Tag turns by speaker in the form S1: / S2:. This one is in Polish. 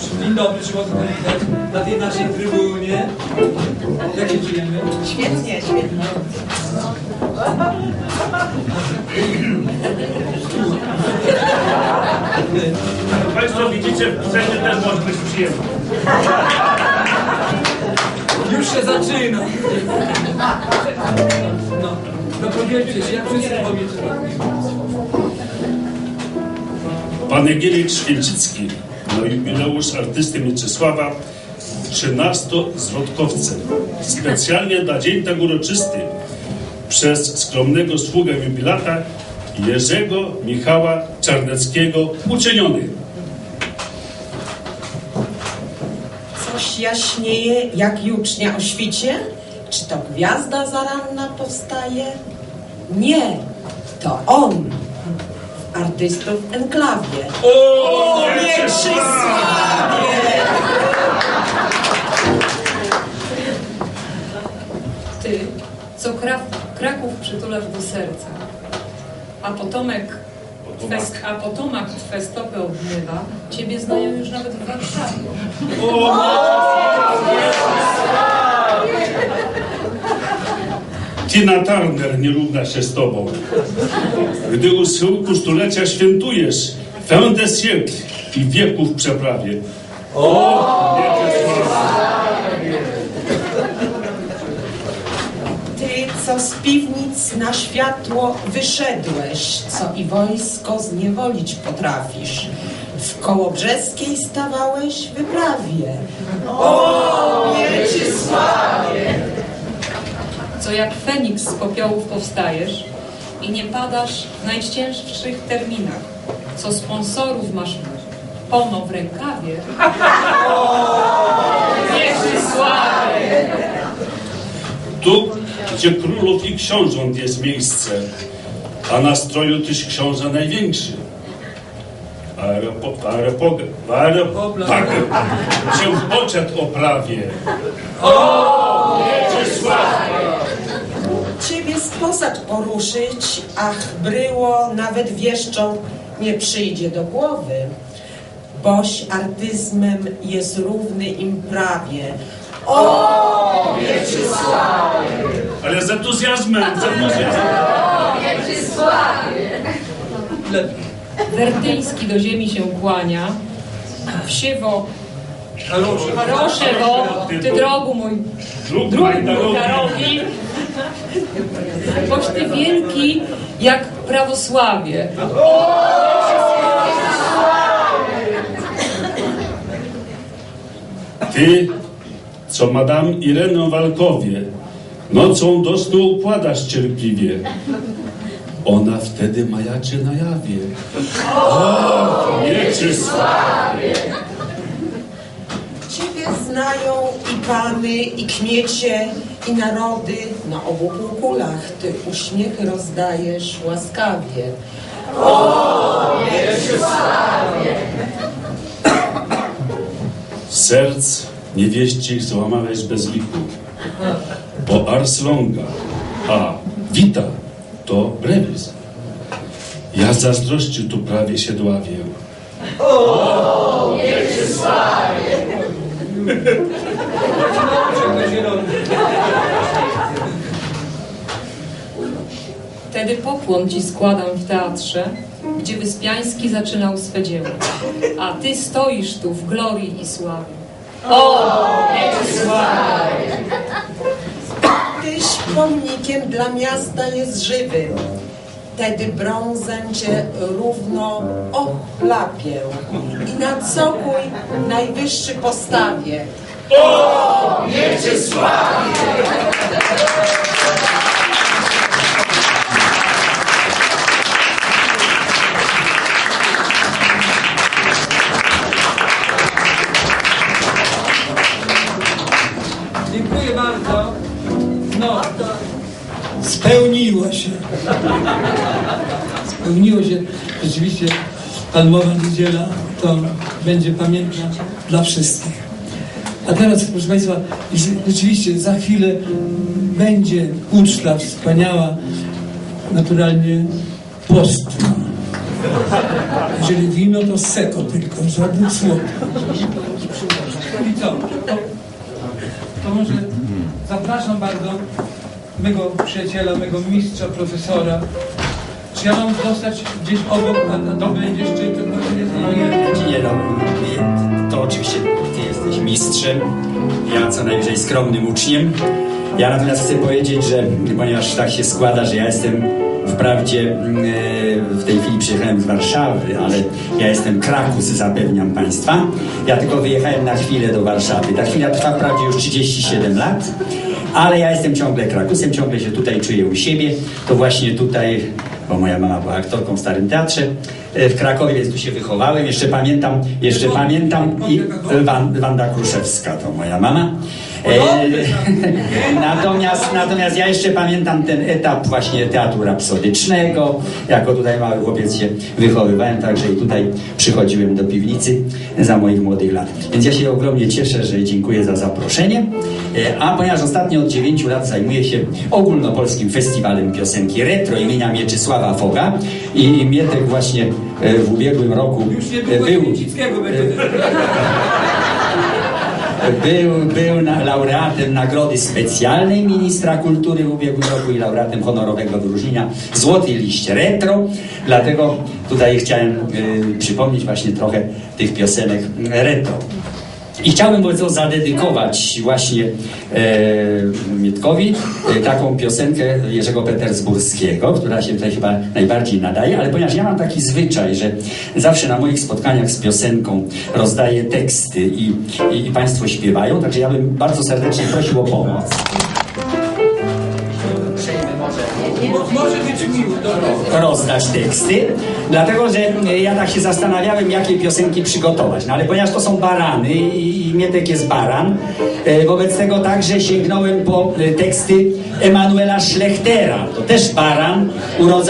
S1: Dzień dobry, czy można powitać na tej naszej trybunie. Jak się czujemy?
S2: Świetnie, świetnie.
S3: Państwo widzicie, w też może być przyjemny.
S1: Już się zaczyna. No, no powiedzcie się, jak wszyscy powiecie.
S3: Pan Święcicki na jubileusz artysty Mieczysława 13-zwrotkowcem. Specjalnie na dzień tak uroczysty przez skromnego sługę jubilata Jerzego Michała Czarneckiego uczyniony.
S2: Coś jaśnieje jak jucznia o świcie? Czy to gwiazda zaranna powstaje? Nie, to on w artystów enklawie.
S3: O,
S2: Mieczysławie!
S4: Ty, co Kra Kraków przytulasz do serca, a potomek twe, a potomak twe stopy obmywa, ciebie znają już nawet w Warszawie.
S3: Tina Turner nie równa się z tobą. Gdy u schyłku stulecia świętujesz fin de siècle i wieków przeprawie.
S2: Ty, co z piwnic na światło wyszedłeś, co i wojsko zniewolić potrafisz. W Kołobrzeskiej stawałeś wyprawie. O, Mieczysławie!
S4: Co jak Feniks z popiołów powstajesz i nie padasz w najcięższych terminach, co sponsorów masz pono w rękawie. Mieczysławie!
S3: Tu, gdzie królów i książąt jest miejsce, a na stroju tyś książę największy. Aeropo, aeropo, aeropo, tak, się w poczet oprawie. O, Mieczysławie!
S2: Posad poruszyć, ach bryło nawet wieszczą nie przyjdzie do głowy. Boś artyzmem jest równy im prawie. O,
S3: Ale z entuzjazmem, z entuzjazmem.
S1: Lepiej.
S4: Wertyński do ziemi się kłania, wsiewo
S1: Proszę.
S4: Proszę go, ty drogu mój, drugi darowi, boś ty wielki jak prawosławie.
S3: Ty, co madam Irenę Walkowie, nocą do snu układasz cierpliwie. Ona wtedy majaczy na jawie. O, Mieczysławie!
S2: Ciebie znają i pany, i kmiecie, i narody. Na obu półkulach ty uśmiechy rozdajesz łaskawie.
S3: Serc niewieścich złamałeś bez liku. Bo ars longa, a wita to brevis. Ja z zazdrości tu prawie się dławię.
S1: Czego zielony.
S4: Wtedy pokłon ci składam w teatrze, gdzie Wyspiański zaczynał swe dzieło. A ty stoisz tu w glorii i sławie. O, Mieczysławie!
S2: Tyś pomnikiem dla miasta jest żywym. Wtedy brązem cię równo ochlapię i na cokój najwyższy postawię.
S1: Dziękuję
S5: Spełniło się. Spełniło się. Rzeczywiście palmowa niedziela to będzie pamiętna dla wszystkich. A teraz, proszę Państwa, rzeczywiście za chwilę będzie uczta wspaniała, naturalnie postna. Jeżeli wino, to seko tylko, żadnych słodkich. I co? To, to może zapraszam bardzo mego przyjaciela, mego mistrza, profesora. Czy ja mam zostać gdzieś obok, a to będziesz, czy to no, nie,
S6: Nie no, to oczywiście ty jesteś mistrzem, ja co najwyżej skromnym uczniem. Ja natomiast chcę powiedzieć, że ponieważ tak się składa, że ja jestem wprawdzie mm, e, w tej chwili przyjechałem z Warszawy, ale ja jestem Krakus, zapewniam Państwa. Ja tylko wyjechałem na chwilę do Warszawy. Ta chwila trwa wprawdzie już 37 lat, ale ja jestem ciągle Krakusem, ciągle się tutaj czuję u siebie. To właśnie tutaj, bo moja mama była aktorką w Starym Teatrze e, w Krakowie, więc tu się wychowałem. Jeszcze pamiętam, jeszcze pamiętam i Wan, Wanda Kruszewska to moja mama. E, natomiast, natomiast ja jeszcze pamiętam ten etap właśnie teatru rapsodycznego. Jako tutaj mały chłopiec się wychowywałem, także i tutaj przychodziłem do piwnicy za moich młodych lat. Więc ja się ogromnie cieszę, że dziękuję za zaproszenie. E, A ponieważ ostatnio od 9 lat zajmuję się ogólnopolskim festiwalem piosenki retro imienia Mieczysława Foga i Mietek właśnie e, w ubiegłym roku
S5: Już nie
S6: był. był, był na, laureatem Nagrody Specjalnej Ministra Kultury w ubiegłym roku i laureatem honorowego wyróżnienia Złoty Liść Retro. Dlatego tutaj chciałem y, przypomnieć właśnie trochę tych piosenek retro. I chciałbym tego zadedykować właśnie e, Mietkowi e, taką piosenkę Jerzego Petersburskiego, która się tutaj chyba najbardziej nadaje, ale ponieważ ja mam taki zwyczaj, że zawsze na moich spotkaniach z piosenką rozdaję teksty i, i, i Państwo śpiewają, także ja bym bardzo serdecznie prosił o pomoc.
S5: Może być dobra.
S6: rozdać teksty, dlatego że e, ja tak się zastanawiałem, jakie piosenki przygotować. No ale ponieważ to są barany i, i Mietek jest baran, e, wobec tego także sięgnąłem po e, teksty Emanuela Schlechtera. To też baran, urodzony